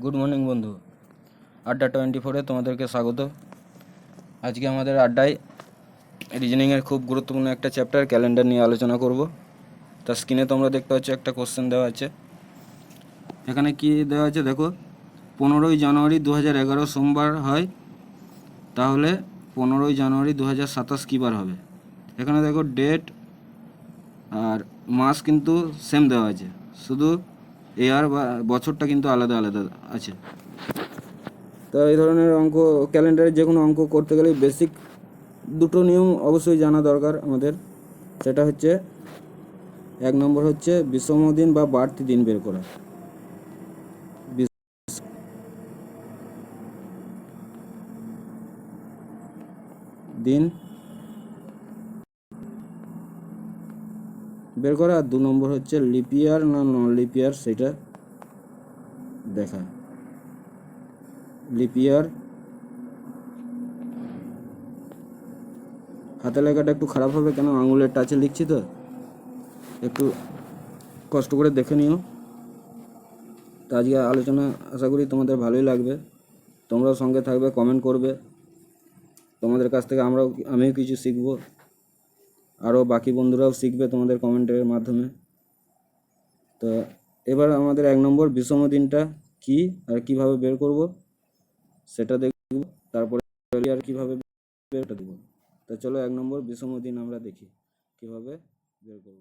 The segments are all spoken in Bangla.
গুড মর্নিং বন্ধু। আড্ডা টোয়েন্টি ফোরে তোমাদেরকে স্বাগত। আজকে আমাদের আড্ডায় রিজনিংয়ের খুব গুরুত্বপূর্ণ একটা চ্যাপ্টার ক্যালেন্ডার নিয়ে আলোচনা করব। তার স্ক্রিনে তোমরা দেখতে পাচ্ছ একটা কোশ্চেন দেওয়া আছে। এখানে কি দেওয়া আছে? দেখো, পনেরোই জানুয়ারি দু হাজার এগারো সোমবার হয়। তাহলে পনেরোই জানুয়ারি দু হাজার সাতাশ কী বার হবে? এখানে দেখো ডেট আর মাস কিন্তু সেম দেওয়া আছে। শুধু এয়ার বা, বছরটা কিন্তু আলাদা আলাদা আছে। তো এই ধরনের অঙ্ক, ক্যালেন্ডারে যে কোনো অঙ্ক করতে গেলে বেসিক দুটো নিয়ম অবশ্যই জানা দরকার আমাদের। সেটা হচ্ছে, এক নম্বর হচ্ছে বিষম দিন বা বাড়তি দিন বের করা। দিন বের করা, আর দু নম্বর হচ্ছে লিপিয়ার না নন লিপিয়ার সেটা দেখা। লিপিয়ার। হাতে লেখাটা একটু খারাপ হবে কেন? আঙুলের টাচে লিখছি তো। একটু কষ্ট করে দেখে নিও। তো আজকে আলোচনা আশা করি তোমাদের ভালোই লাগবে। তোমরাও সঙ্গে থাকবে কমেন্ট করবে। তোমাদের কাছ থেকে আমরাও, আমিও কিছু শিখব। আরও বাকি বন্ধুরাও শিখবে তোমাদের কমেন্টের মাধ্যমে। তো এবার আমাদের এক নম্বর বিষম দিনটা কি আর কীভাবে বের করব সেটা দেখব, তারপরে আর কীভাবে বেরটা দেব। তো চলো এক নম্বর বিষম দিন আমরা দেখি কীভাবে বের করব।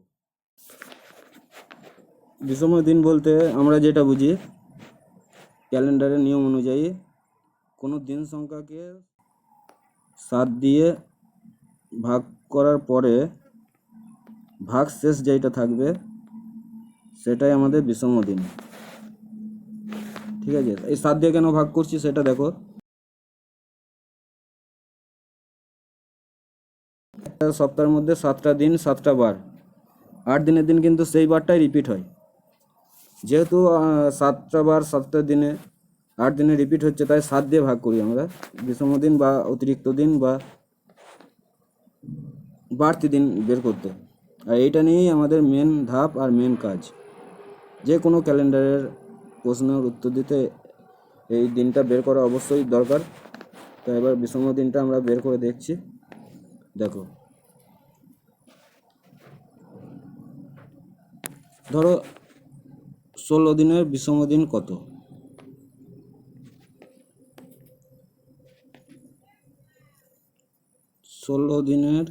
বিষম দিন বলতে আমরা যেটা বুঝি, ক্যালেন্ডারের নিয়ম অনুযায়ী কোনো দিন সংখ্যাকে সাত দিয়ে ভাগ করার পরে ভাগ শেষ যেটা থাকবে, সেটাই আমাদের বিষম দিন। ঠিক আছে? এই সাত দিয়ে কেন ভাগ করছি সেটা দেখো। সপ্তাহের মধ্যে সাতটা দিন, সাতটা বার। আট দিনের দিন কিন্তু সেই বারটাই রিপিট হয়। যেহেতু সাতটা বার, সাতটা দিনে, আট দিনে রিপিট হচ্ছে, তাই সাত দিয়ে ভাগ করি আমরা। বিষম দিন বা অতিরিক্ত দিন বা বাড়তি দিন বের করতে আর এইটা নিয়েই আমাদের মেন ধাপ আর মেন কাজ। যে কোনো ক্যালেন্ডারের প্রশ্নের উত্তর দিতে এই দিনটা বের করা অবশ্যই দরকার। তো এবার বিষম দিনটা আমরা বের করে দেখছি। দেখো। ধরো, ষোলো দিনের বিষম দিন কত? ষোলো দিনের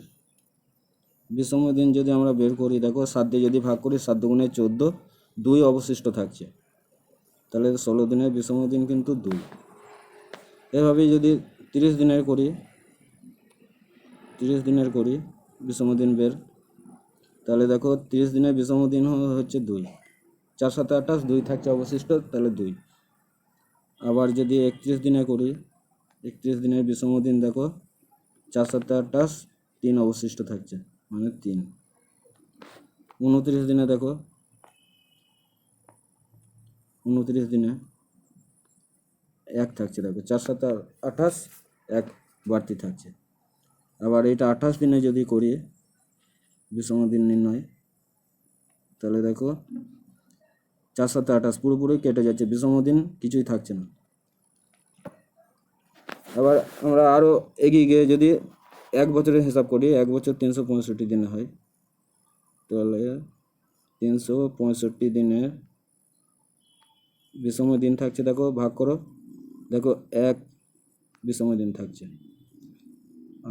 বিষম দিন যদি আমরা বের করি, দেখো সাত যদি ভাগ করি, সাত দুগুণে চোদ্দ, দুই অবশিষ্ট থাকছে। তাহলে ষোলো দিনের বিষম দিন কিন্তু দুই। এভাবেই যদি তিরিশ দিনের করি, তিরিশ দিনের করি বিষম দিন বের, তাহলে দেখো তিরিশ দিনের বিষম দিন হচ্ছে দুই। চার সাথে আঠাশ, দুই থাকছে অবশিষ্ট, তাহলে দুই। আবার যদি একত্রিশ দিনে করি, একত্রিশ দিনের বিষম দিন দেখো চার সাথে আঠাশ তিন অবশিষ্ট থাকছে মানে তিন। উনত্রিশ দিনে দেখো, উনত্রিশ দিনে এক থাকছে দেখো, চার সাথে আঠাশ, এক বাড়তি থাকছে। আবার এটা আঠাশ দিনে যদি করি বিষম দিন নির্ণয়, তাহলে দেখো, চার সাথে আঠাশ পুরোপুরি কেটে যাচ্ছে বিষম দিন কিছুই থাকছে না। আবার আমরা আরও এগিয়ে গিয়ে যদি এক বছরের হিসাব করি, এক বছর তিনশো পঁয়ষট্টি দিনে হয়। তাহলে তিনশো পঁয়ষট্টি দিনের বিষম দিন থাকছে, দেখো, ভাগ করো। দেখো, এক বিষম দিন থাকছে।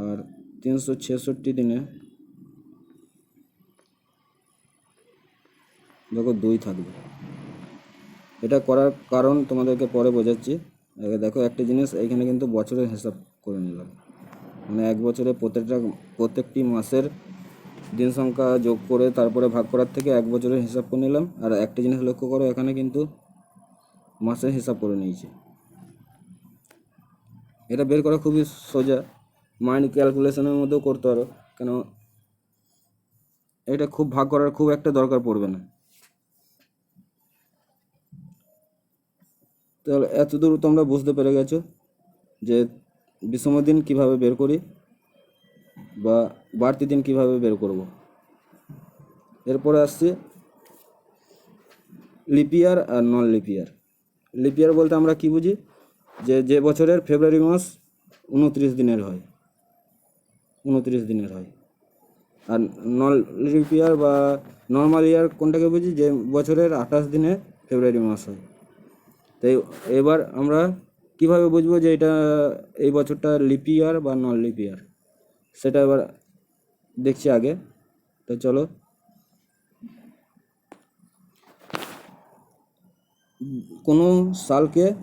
আর তিনশো ছেষট্টি দিনে দেখো, দুই থাকবে। এটা করার কারণ তোমাদেরকে পরে বোঝাচ্ছি। দেখো একটা জিনিস এখানে কিন্তু বছরের হিসাব করে নিলাম। মানে এক বছরে প্রত্যেকটা, প্রত্যেকটি মাসের দিন সংখ্যা যোগ করে তারপরে ভাগ করার থেকে এক বছরের হিসাব করে নিলাম। আর একটা জিনিস লক্ষ্য করো, এখানে কিন্তু মাসের হিসাব করে নিয়েছি। এটা বের করা খুবই সোজা। মাইন্ড ক্যালকুলেশনের মধ্যেও করতে পারো। কেন, এটা খুব ভাগ করার খুব একটা দরকার পড়বে না। তাহলে এতদূর তোমরা বুঝতে পেরে গেছো যে বিষম দিন কীভাবে বের করি বা বাড়তি দিন কীভাবে বের করব। এরপরে আসছে লিপিয়ার আর non leap year leap year বলতে আমরা কি বুঝি? যে যে বছরের ফেব্রুয়ারি মাস উনত্রিশ দিনের হয়। উনত্রিশ দিনের হয়। আর নল লিপিয়ার বা নর্মাল ইয়ার কোনটাকে বুঝি? যে বছরের আঠাশ দিনে ফেব্রুয়ারি মাস হয়। তাই এবার আমরা কীভাবে বুঝব যে এটা এই বছরটা লিপ ইয়ার বা নন লিপ ইয়ার? সেটা এবার দেখছি আগে। তো চলো। কোনো সালকে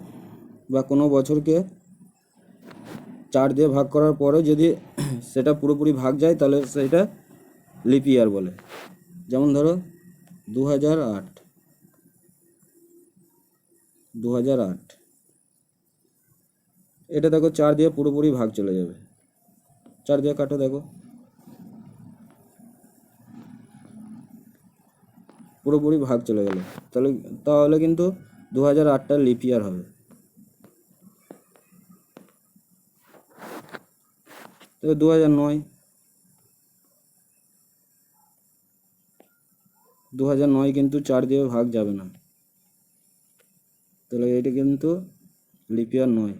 বা কোনো বছরকে চার দিয়ে ভাগ করার পরে যদি সেটা পুরোপুরি ভাগ যায়, তাহলে সেটা লিপ ইয়ার বলে। যেমন ধরো দু হাজার আট। দু হাজার আট। এটা দেখো, চার দিয়ে পুরোপুরি ভাগ চলে যাবে। চার দিয়ে কাটো দেখো। পুরোপুরি ভাগ চলে গেল। তাহলে তাহলে কিন্তু দু হাজার আটটা লিপ ইয়ার হবে। তো দু হাজার নয়। দু হাজার নয় কিন্তু চার দিয়ে ভাগ যাবে না। তাহলে এটা কিন্তু লিপ ইয়ার নয়।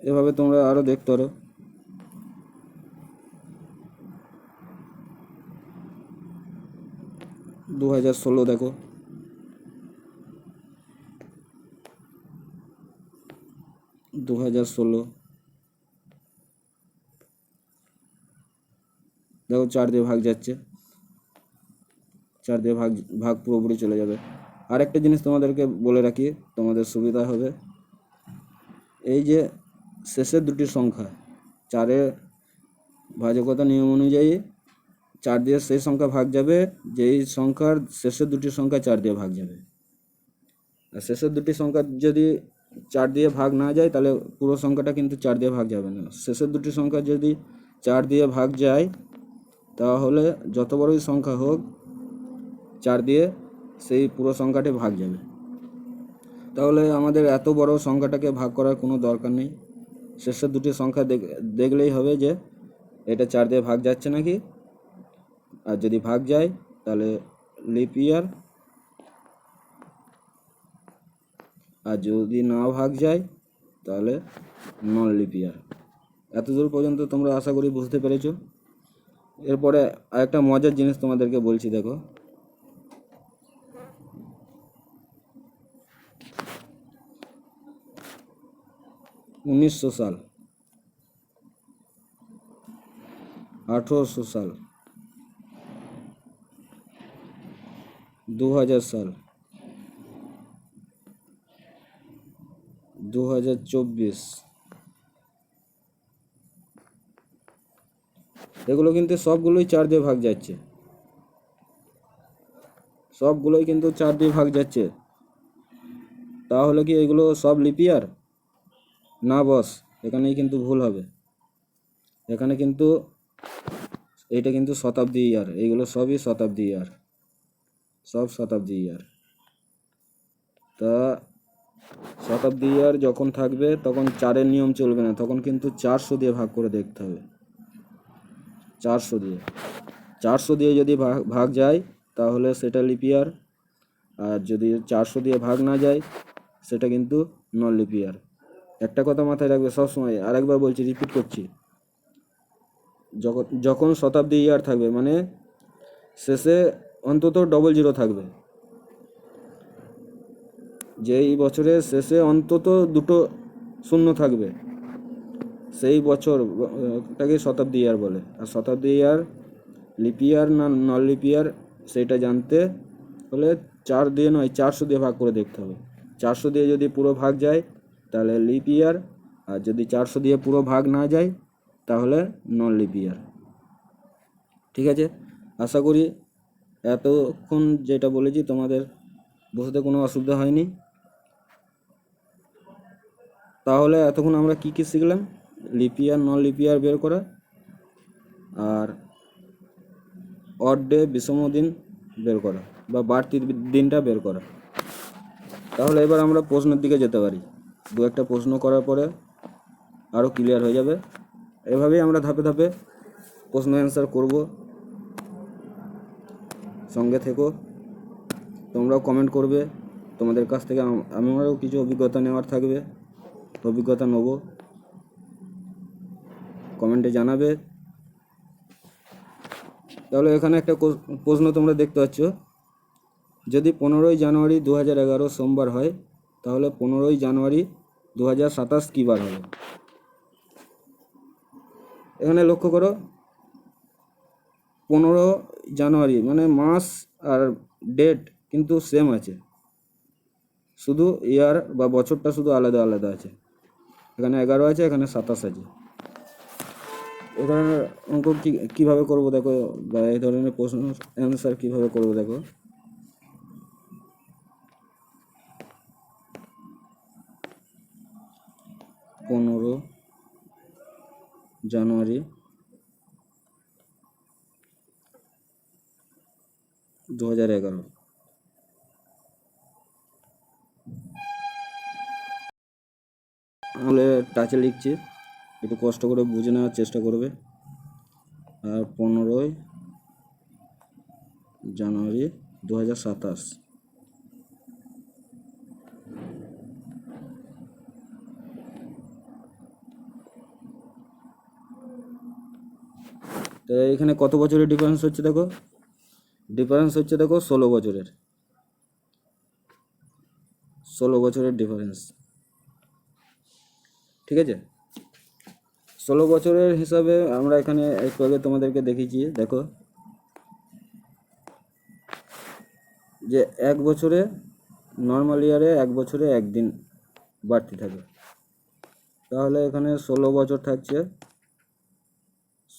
এভাবে তোমরা আরও দেখতে পারো। দু হাজার ষোলো দেখো। দু হাজার ষোলো। দেখো চার দিয়ে ভাগ যাচ্ছে। চার দিয়ে ভাগ ভাগ পুরোপুরি চলে যাবে। আর একটা জিনিস তোমাদেরকে বলে রাখি, তোমাদের সুবিধা হবে। এই যে শেষের দুটি সংখ্যা চারের ভাজকতা নিয়ম অনুযায়ী চার দিয়ে সেই সংখ্যা ভাগ যাবে, যেই সংখ্যার শেষের দুটি সংখ্যা চার দিয়ে ভাগ যাবে। আর শেষের দুটি সংখ্যা যদি চার দিয়ে ভাগ না যায়, তাহলে পুরো সংখ্যাটা কিন্তু চার দিয়ে ভাগ যাবে না। শেষের দুটি সংখ্যা যদি চার দিয়ে ভাগ যায়, তাহলে যত বড়ই সংখ্যা হোক চার দিয়ে সেই পুরো সংখ্যাটি ভাগ যাবে। তাহলে আমাদের এত বড় সংখ্যাটাকে ভাগ করার কোনো দরকার নেই। শেষের দুটি সংখ্যা দেখ- দেখলেই হবে যে এটা চার দিয়ে ভাগ যাচ্ছে নাকি? আর যদি ভাগ যায়, তাহলে লিপ ইয়ার আর যদি না ভাগ যায়, তাহলে নন লিপ ইয়ার এতদূর পর্যন্ত তোমরা আশা করি বুঝতে পেরেছ। এরপরে আরেকটা মজার জিনিস তোমাদেরকে বলছি, দেখো। উনিশশো সাল। আঠেরোশো সাল। দু হাজার সাল। দু হাজার চব্বিশ। এগুলো কিন্তু সবগুলোই চার দিয়ে ভাগ যাচ্ছে। সবগুলোই কিন্তু চার দিয়ে ভাগ যাচ্ছে। তাহলে কি এগুলো সব লিপিয়ার না বস, এখানেই কিন্তু ভুল হবে। এখানে কিন্তু এইটা কিন্তু শতাব্দী ইয়ার, এইগুলো সবই শতাব্দী ইয়ার। সব শতাব্দী ইয়ার। তা শতাব্দী ইয়ার যখন থাকবে, তখন চারের নিয়ম চলবে না, তখন কিন্তু চারশো দিয়ে ভাগ করে দেখতে হবে। চারশো দিয়ে। চারশো দিয়ে যদি ভাগ ভাগ যায়, তাহলে সেটা লিপিয়ার আর যদি চারশো দিয়ে ভাগ না যায়, সেটা কিন্তু নন লিপিয়ার একটা কথা মাথায় রাখবে, সবসময় আরেকবার বলছি রিপিট করছি। যখন শতাব্দী ইয়ার থাকবে মানে শেষে অন্তত ডবল জিরো থাকবে। যে এই বছরের শেষে অন্তত দুটো শূন্য থাকবে। সেই বছর তাকে শতাব্দী ইয়ার বলে। আর শতাব্দী ইয়ার লিপিয়ার না নন লিপিয়ার সেটা জানতে হলে চার দিয়ে নয়, চারশো দিয়ে ভাগ করে দেখতে হবে। চারশো দিয়ে যদি পুরো ভাগ যায় তাহলে লিপিয়ার আর যদি চারশো দিয়ে পুরো ভাগ না যায়, তাহলে নন লিপিয়ার ঠিক আছে? আশা করি এতক্ষণ যেটা বলেছি, তোমাদের বুঝতে কোনো অসুবিধা হয়নি। তাহলে এতক্ষণ আমরা কি কি শিখলাম? লিপিয়ার নন লিপিয়ার বের করা, আর অড ডে বিষম দিন বের করা, বা বাড়তি দিনটা বের করা। তাহলে এবার আমরা প্রশ্নের দিকে যেতে পারি। দু একটা প্রশ্ন করার পরে আরও ক্লিয়ার হয়ে যাবে। এভাবেই আমরা ধাপে ধাপে প্রশ্ন অ্যান্সার করব। সঙ্গে থেকো। তোমরাও কমেন্ট করবে। তোমাদের কাছ থেকে আম- আমারও কিছু অভিজ্ঞতা নেওয়ার থাকবে। অভিজ্ঞতা নেব। কমেন্টে জানাবে। তাহলে এখানে একটা প্রশ্ন তোমরা দেখতে পাচ্ছ। যদি পনেরোই জানুয়ারি দু হাজার এগারো সোমবার হয়, তাহলে পনেরোই জানুয়ারি দু হাজার সাতাশ কী বার হবে? এখানে লক্ষ্য করো, পনেরো জানুয়ারি মানে মাস আর ডেট কিন্তু সেম আছে। শুধু ইয়ার বা বছরটা শুধু আলাদা আলাদা আছে। এখানে এগারো আছে, এখানে সাতাশ আছে। এ ধরনের অঙ্ক কীভাবে করব দেখো? বা এই ধরনের প্রশ্ন অ্যান্সার কীভাবে করব দেখো? পনেরো জানুয়ারি দু হাজার এগারো। তাহলে টাচে লিখছি, একটু কষ্ট করে বুঝে নেওয়ার চেষ্টা করবে। আর পনেরোই জানুয়ারি দু হাজার সাতাশ। তো এখানে কত বছরের ডিফারেন্স হচ্ছে দেখো? ডিফারেন্স হচ্ছে দেখো ষোলো বছরের। ষোলো বছরের ডিফারেন্স ঠিক আছে? ষোলো বছরের হিসাবে আমরা এখানে একটু আগে তোমাদেরকে দেখিয়েছি, দেখো। যে এক বছরে নর্মাল ইয়ারে এক বছরে একদিন বাড়তি থাকে। তাহলে এখানে ষোলো বছর থাকছে।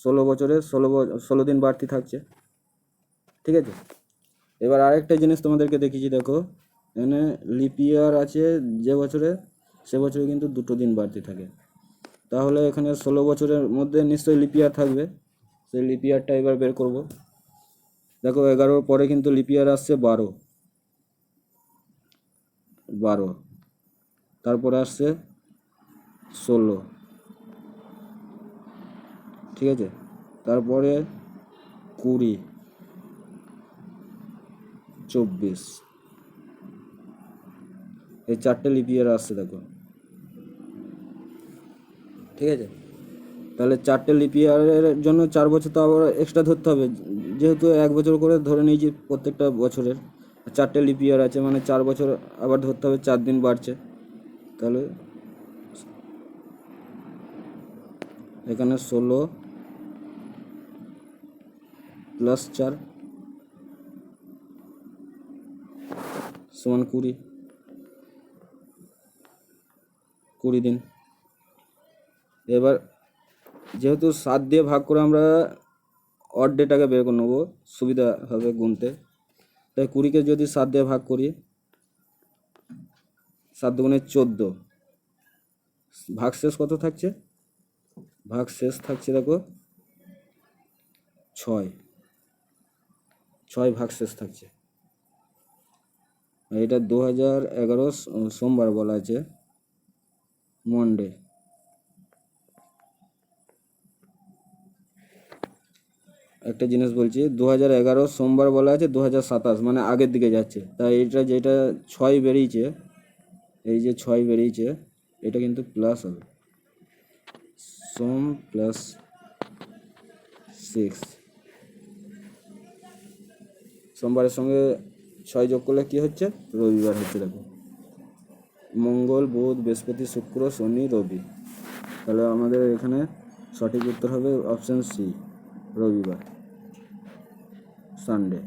ষোলো বছরে ষোলো ষোলো দিন বাড়তি থাকছে। ঠিক আছে? এবার আরেকটা জিনিস তোমাদেরকে দেখিয়েছি, দেখো। এখানে লিপ ইয়ার আছে যে বছরে, সে বছরে কিন্তু দুটো দিন বাড়তি থাকে। তাহলে এখানে ষোলো বছরের মধ্যে নিশ্চয়ই লিপ ইয়ার থাকবে। সেই লিপ ইয়ারটা এবার বের করব। দেখো, এগারোর পরে কিন্তু লিপ ইয়ার আসছে বারো। বারো। তারপরে আসছে ষোলো। ঠিক আছে? তারপরে কুড়ি, চব্বিশ। এই চারটে লিপিয়ার আসছে, দেখো। ঠিক আছে? তাহলে চারটে লিপিয়ারের জন্য চার বছর তো আবার এক্সট্রা ধরতে হবে। যেহেতু এক বছর করে ধরে নিয়েছি প্রত্যেকটা বছরের, চারটে লিপিয়ার আছে মানে চার বছর আবার ধরতে হবে, চার দিন বাড়ছে। তাহলে এখানে ষোলো প্লাস চার সমান কুড়ি কুড়ি দিন। এবার যেহেতু সাত দিয়ে ভাগ করে আমরা অড ডেটাকে বের করে নেব, সুবিধা হবে গুনতে। তাই কুড়িকে যদি সাত দিয়ে ভাগ করি, সাত দুগুণে চোদ্দ। ভাগ শেষ কত থাকছে? ভাগ শেষ থাকছে দেখো, ছয়। ছয় ভাগ শেষ থাকছে। এটা দু হাজার এগারো সোমবার বলা আছে মন্ডে একটা জিনিস বলছি, দু হাজার এগারো সোমবার বলা আছে, দু হাজার সাতাশ মানে আগের দিকে যাচ্ছে। তাই এটা যেটা ছয় বেরিয়েছে, এই যে ছয় বেরিয়েছে, এটা কিন্তু প্লাস হবে। সোম প্লাস সিক্স সোমবারের সঙ্গে ছয় যোগ করলে কী হচ্ছে? রবিবার হচ্ছে দেখো। মঙ্গল, বুধ, বৃহস্পতি, শুক্র, শনি, রবি। তাহলে আমাদের এখানে সঠিক উত্তর হবে অপশান সি রবিবার। সানডে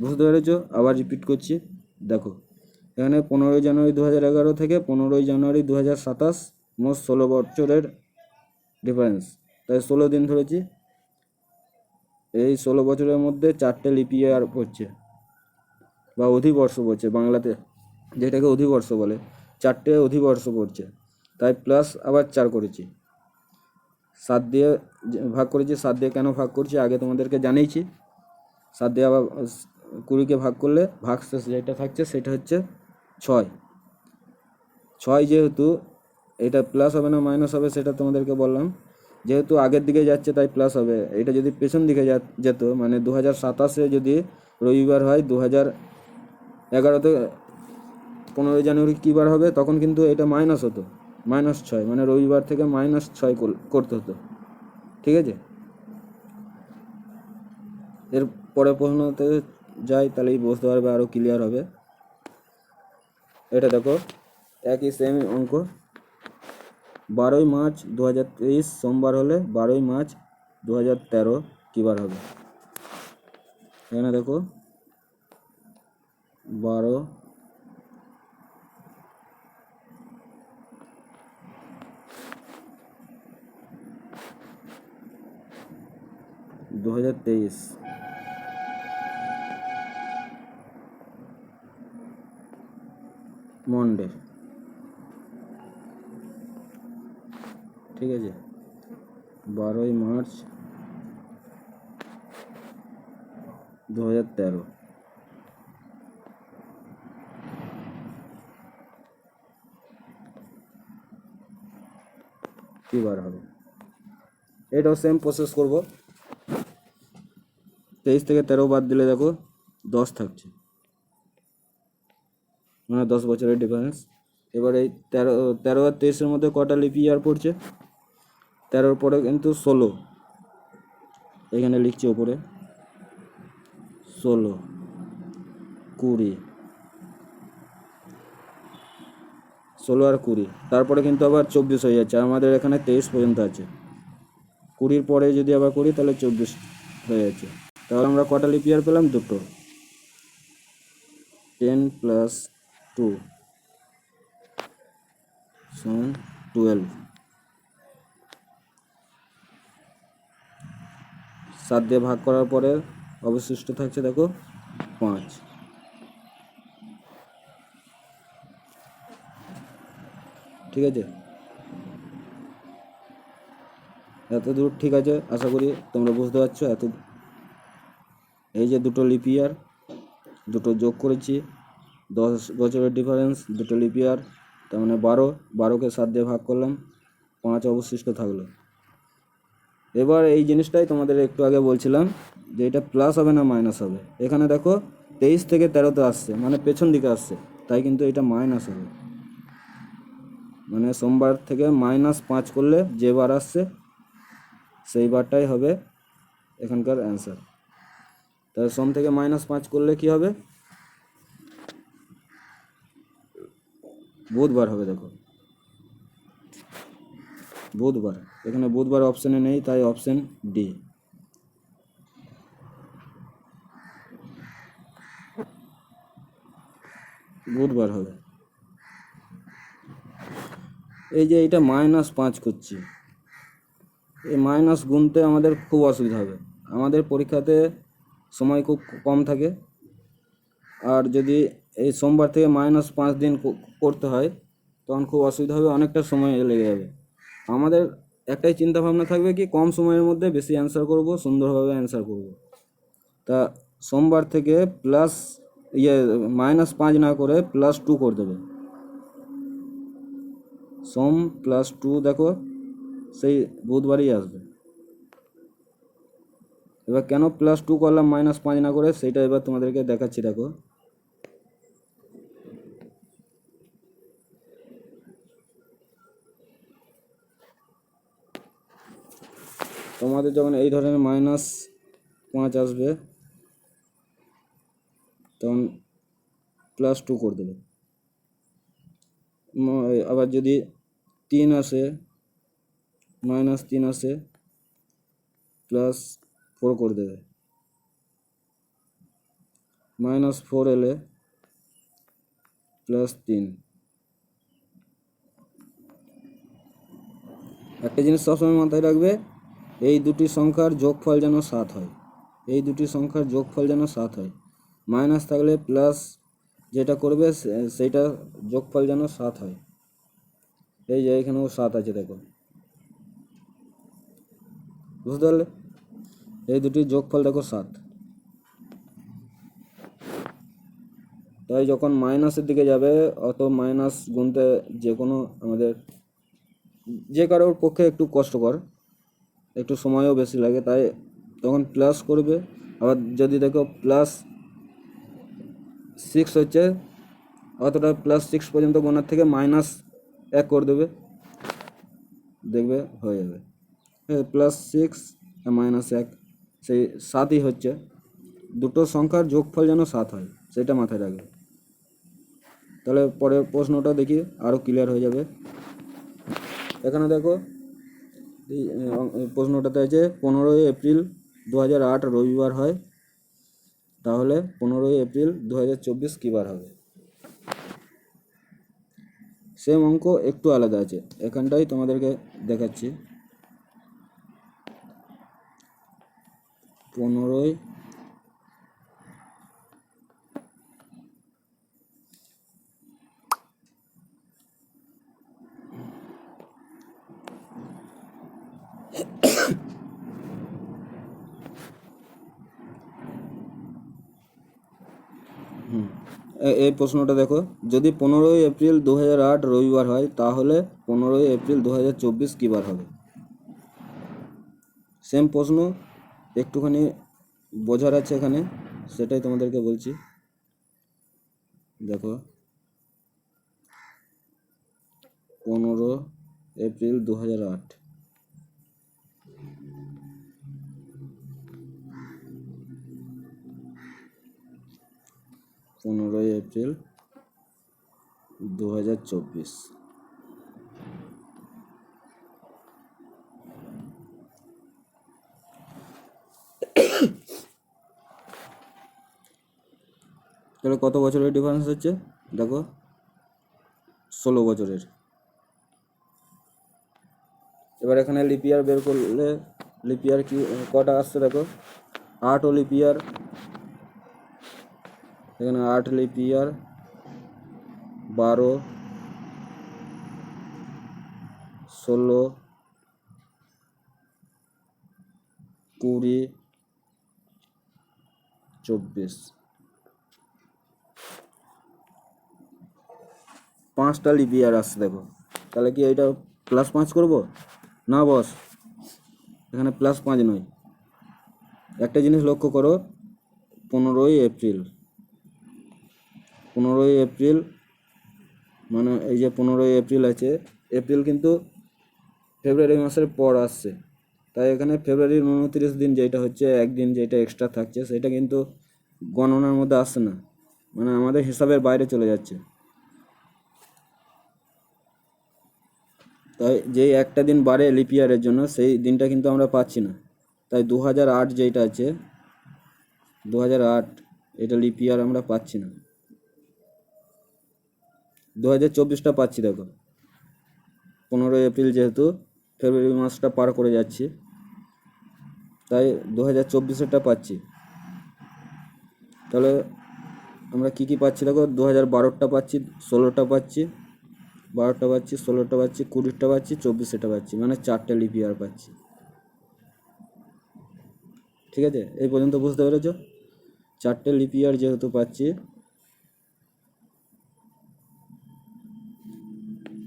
বুঝতে পেরেছ? আবার রিপিট করছি। দেখো, এখানে পনেরোই জানুয়ারি দু হাজার এগারো থেকে পনেরোই জানুয়ারি দু হাজার সাতাশ মোট ষোলো বছরের ডিফারেন্স তাই ষোলো দিন ধরেছি। এই ষোলো বছরের মধ্যে চারটে লিপি ইয়ার পড়ছে, বা অধিবর্ষ পড়ছে বাংলাতে, যেটাকে অধিবর্ষ বলে, চারটে অধিবর্ষ পড়ছে, তাই প্লাস আবার চার করেছি। সাত দিয়ে ভাগ করেছি, সাত দিয়ে কেন ভাগ করছি আগে তোমাদেরকে জানিয়েছি। সাত দিয়ে আবার কুড়িকে ভাগ করলে ভাগ শেষ যেটা থাকছে সেটা হচ্ছে ছয়। ছয় যেহেতু, এটা প্লাস হবে না মাইনাস হবে সেটা তোমাদেরকে বললাম। যেহেতু আগের দিকে যাচ্ছে, তাই প্লাস হবে। এটা যদি পেছন দিকে যেত মানে দু হাজার সাতাশে যদি রবিবার হয় দু হাজার এগারোতে পনেরোই জানুয়ারি কী বার হবে, তখন কিন্তু এটা মাইনাস হতো। মাইনাস ছয় মানে রবিবার থেকে মাইনাস ছয় কর- করতে হতো। ঠিক আছে? এর পরে প্রশ্নতে যাই, তাহলেই বুঝতে পারবে আরও ক্লিয়ার হবে। এটা দেখো, একই সেম অঙ্ক। বারোই মার্চ দু হাজার তেইশ, সোমবার হলে বারোই মার্চ দু হাজার তেরো, কী বার হবে? এখানে দেখো, বারো দু হাজার তেইশ। মন্ডে। ঠিক আছে? বারোই মার্চ দু হাজার তেরো বার হবে? এটাও সেম প্রসেস করব। তেইশ থেকে তেরো বাদ দিলে দেখো দশ থাকছে। মানে দশ বছরের ডিফারেন্স এবার এই তেরো তেরো আর তেইশের মধ্যে কটা লিপি ইয়ার পড়ছে? তেরোর পরে কিন্তু ষোলো। এখানে লিখছি ওপরে ষোলো, কুড়ি। ষোলো আর কুড়ি। তারপরে কিন্তু আবার চব্বিশ হয়ে যাচ্ছে। আমাদের এখানে তেইশ পর্যন্ত আছে। কুড়ির পরে যদি আবার করি, তাহলে চব্বিশ হয়ে যাচ্ছে। তাহলে আমরা কটা লিপ ইয়ার পেলাম? দুটো। Ten plus two. সমান টুয়েলভ। সাত দিয়ে ভাগ করার পরে অবশিষ্ট থাকছে দেখো পাঁচ। ঠিক আছে? এত দূর ঠিক আছে, আশা করি তোমরা বুঝতে পারছ। এত এই যে দুটো লিপিয়ার দুটো যোগ করেছি, দশ বছরের ডিফারেন্স দুটো লিপিয়ার তার মানে বারো। বারোকে সাত দিয়ে ভাগ করলাম, পাঁচ অবশিষ্ট থাকল। এবার এই জিনিসটাই তোমাদের একটু আগে বলছিলাম যে এটা প্লাস হবে না মাইনাস হবে? এখানে দেখো তেইশ থেকে তেরোতে আসছে মানে পেছন দিকে আসছে, তাই কিন্তু এটা মাইনাস হবে। মানে সোমবার থেকে মাইনাস পাঁচ করলে যে বার আসছে, সেই বারটাই হবে এখানকার অ্যান্সার তাহলে সোম থেকে মাইনাস পাঁচ করলে কি হবে? বুধবার হবে, দেখো। বুধবার। এখানে বুধবার অপশানে নেই, তাই অপশান ডি বুধবার হবে। এই যে এটা মাইনাস পাঁচ করছি। এই মাইনাস গুনতে আমাদের খুব অসুবিধা হবে। আমাদের পরীক্ষাতে সময় খুব কম থাকে। আর যদি এই সোমবার থেকে মাইনাস পাঁচ দিন করতে হয়, তখন খুব অসুবিধা হবে, অনেকটা সময় লেগে যাবে। আমাদের একটাই চিন্তা ভাবনা থাকবে কি, কম সময়ের মধ্যে বেশি অ্যান্সার করব, সুন্দরভাবে অ্যান্সার করব। তা সোমবার থেকে প্লাস ইয়ে মাইনাস পাঁচ না করে প্লাস টু করে দেবে। সোম প্লাস টু দেখো, সেই বুধবারই আসবে। এবার কেন প্লাস টু করলাম মাইনাস পাঁচ না করে, সেটা এবার তোমাদেরকে দেখাচ্ছি, দেখো। তোমাদের যখন এই ধরনের মাইনাস পাঁচ আসবে, তখন প্লাস টু করে দেবে। আবার যদি তিন আসে মাইনাস তিন আসে প্লাস ফোর করে দেবে। মাইনাস ফোর এলে প্লাস তিন। একটা জিনিস সবসময় মাথায় রাখবে এই দুটি সংখ্যার যোগফল যেন সাত হয়। এই দুটি সংখ্যার যোগফল যেন সাত হয়। মাইনাস থাকলে প্লাস যেটা করবে সেইটা যোগফল যেন সাত হয়। এই যে এখানেও সাত আছে, দেখো। বুঝতে পারলে? এই দুটি যোগফল দেখো সাত। তাই যখন মাইনাসের দিকে যাবে, অত মাইনাস গুনতে যে কোনো আমাদের যে কারোর পক্ষে একটু কষ্টকর। একটু সময়ও বেশি লাগে, তাই তখন প্লাস করবে। আবার যদি দেখো প্লাস সিক্স হচ্ছে, অতটা প্লাস সিক্স পর্যন্ত গোনার থেকে মাইনাস এক করে দেবে। দেখবে হয়ে যাবে। প্লাস সিক্স মাইনাস এক, সেই সাতই হচ্ছে। দুটো সংখ্যার যোগফল যেন সাত হয়, সেটা মাথায় রাখবে। তাহলে পরের প্রশ্নটা দেখি আরও ক্লিয়ার হয়ে যাবে। এখানে দেখো এই প্রশ্নটাতে আছে, পনেরোই এপ্রিল দু হাজার আট রবিবার হয়। তাহলে পনেরোই এপ্রিল দু হাজার চব্বিশ কী বার হবে? সেম অঙ্ক, একটু আলাদা আছে। এখানটাই তোমাদেরকে দেখাচ্ছি। পনেরোই এই প্রশ্নটা দেখো, যদি পনেরোই এপ্রিল দু হাজার আট রবিবার হয়, তাহলে পনেরোই এপ্রিল দু হাজার চব্বিশ হবে? সেম প্রশ্ন, একটুখানি বোঝার আছে এখানে, সেটাই তোমাদেরকে বলছি। দেখো, পনেরো এপ্রিল দু হাজার আট। পনেরোই এপ্রিল দু হাজার চব্বিশ। তাহলে কত বছরের ডিফারেন্স হচ্ছে? দেখো, ষোলো বছরের। এবার এখানে লিপিয়ার বের করলে লিপিয়ার কি, কটা আসছে দেখো? আট ও লিপিয়ার এখানে আট লিপিয়ার, বারো, ষোলো, কুড়ি, চব্বিশ। পাঁচটা লিপিয়ার আসছে দেখো। তাহলে কি এইটা প্লাস পাঁচ করব? না বস এখানে প্লাস পাঁচ নয়। একটা জিনিস লক্ষ্য করো, পনেরোই এপ্রিল। পনেরোই এপ্রিল মানে এই যে পনেরোই এপ্রিল আছে, এপ্রিল কিন্তু ফেব্রুয়ারি মাসের পর আসছে। তাই এখানে ফেব্রুয়ারির উনত্রিশ দিন যেটা হচ্ছে, একদিন যেটা এক্সট্রা থাকছে, সেটা কিন্তু গণনার মধ্যে আসছে না। মানে আমাদের হিসাবের বাইরে চলে যাচ্ছে। তাই যেই একটা দিন বাড়ে লিপিয়ারের জন্য, সেই দিনটা কিন্তু আমরা পাচ্ছি না। তাই দু হাজার আট যেটা আছে দু হাজার আট, এটা লিপিয়ার আমরা পাচ্ছি না। দু হাজার চব্বিশটা পাচ্ছি দেখো। পনেরোই এপ্রিল যেহেতু, ফেব্রুয়ারি মাসটা পার করে যাচ্ছি। তাই দু হাজার চব্বিশেরটা পাচ্ছি। তাহলে আমরা কি কি পাচ্ছি দেখো? দু হাজার বারোটা পাচ্ছি ষোলোটা পাচ্ছি বারোটা পাচ্ছি ষোলোটা পাচ্ছি কুড়িটা পাচ্ছি চব্বিশটা পাচ্ছি মানে চারটে লিপিয়ার পাচ্ছি। ঠিক আছে? এই পর্যন্ত বুঝতে পেরেছ? চারটে লিপিয়ার যেহেতু পাচ্ছি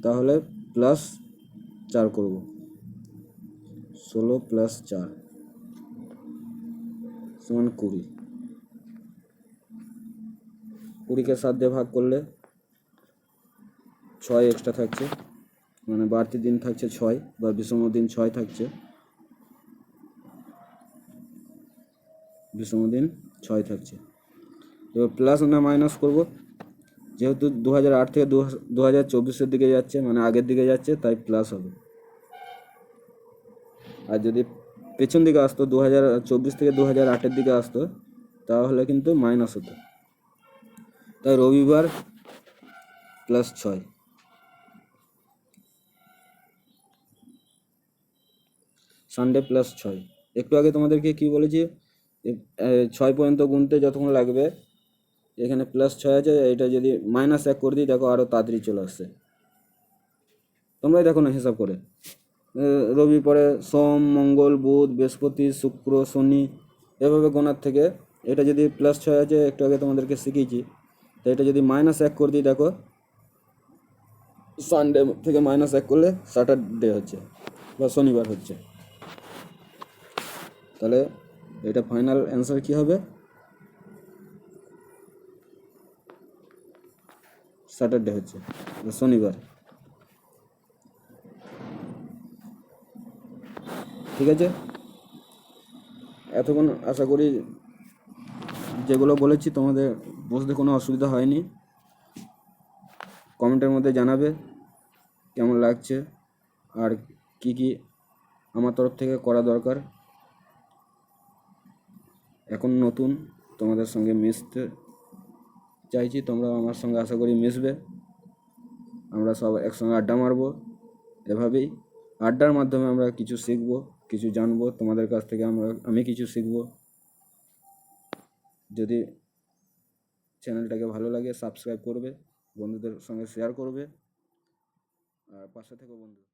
তাহলে প্লাস চার করব। ষোলো প্লাস চার সমান কুড়ি। কুড়িকে সাত দিয়ে ভাগ করলে ছয় এক্সট্রা থাকছে। মানে বাড়তি দিন থাকছে ছয় বা বিষম দিন ছয় থাকছে। বিষম দিন ছয় থাকছে। এবার প্লাস না মাইনাস করব। যেহেতু দু হাজার আট থেকে দু হাজার চব্বিশের দিকে যাচ্ছে মানে আগের দিকে যাচ্ছে, তাই প্লাস হবে। আর যদি পেছন দিকে আসতো দু চব্বিশ থেকে দু হাজার আটের দিকে আসতো, তাহলে কিন্তু মাইনাস হতো। তাই রবিবার প্লাস ছয়। সানডে প্লাস ছয়। একটু আগে তোমাদেরকে কি বলেছি ছয় পর্যন্ত গুনতে যতক্ষণ লাগবে এখানে প্লাস ছয় আছে, এটা যদি মাইনাস এক করে দিই, দেখো আরও তাড়াতাড়ি চলে আসছে। তোমরাই দেখো না হিসাব করে। রবি পরে সোম, মঙ্গল, বুধ, বৃহস্পতি, শুক্র, শনি, এভাবে গোনার থেকে এটা যদি প্লাস ছয় আছে, একটু আগে তোমাদেরকে শিখিয়েছি, তো এটা যদি মাইনাস এক করে দিই, দেখো সানডে থেকে মাইনাস এক করলে স্যাটারডে হচ্ছে, বা শনিবার হচ্ছে। তাহলে এটা ফাইনাল অ্যান্সার কী হবে? স্যাটারডে হচ্ছে শনিবার। ঠিক আছে? এতক্ষণ আশা করি যেগুলো বলেছি তোমাদের বুঝতে কোনো অসুবিধা হয়নি। কমেন্টের মধ্যে জানাবে কেমন লাগছে আর কি কি আমার তরফ থেকে করা দরকার। এখন নতুন তোমাদের সঙ্গে মিশতে চাইছি, তোমরাও আমার সঙ্গে আশা করি মিশবে। আমরা সব একসঙ্গে আড্ডা মারবো, এভাবেই। আড্ডার মাধ্যমে আমরা কিছু শিখব, কিছু জানব, তোমাদের কাছ থেকে আমরা, আমি কিছু শিখব। যদি চ্যানেলটাকে ভালো লাগে, সাবস্ক্রাইব করবে, বন্ধুদের সঙ্গে শেয়ার করবে। আর পাশে থেকে বন্ধু।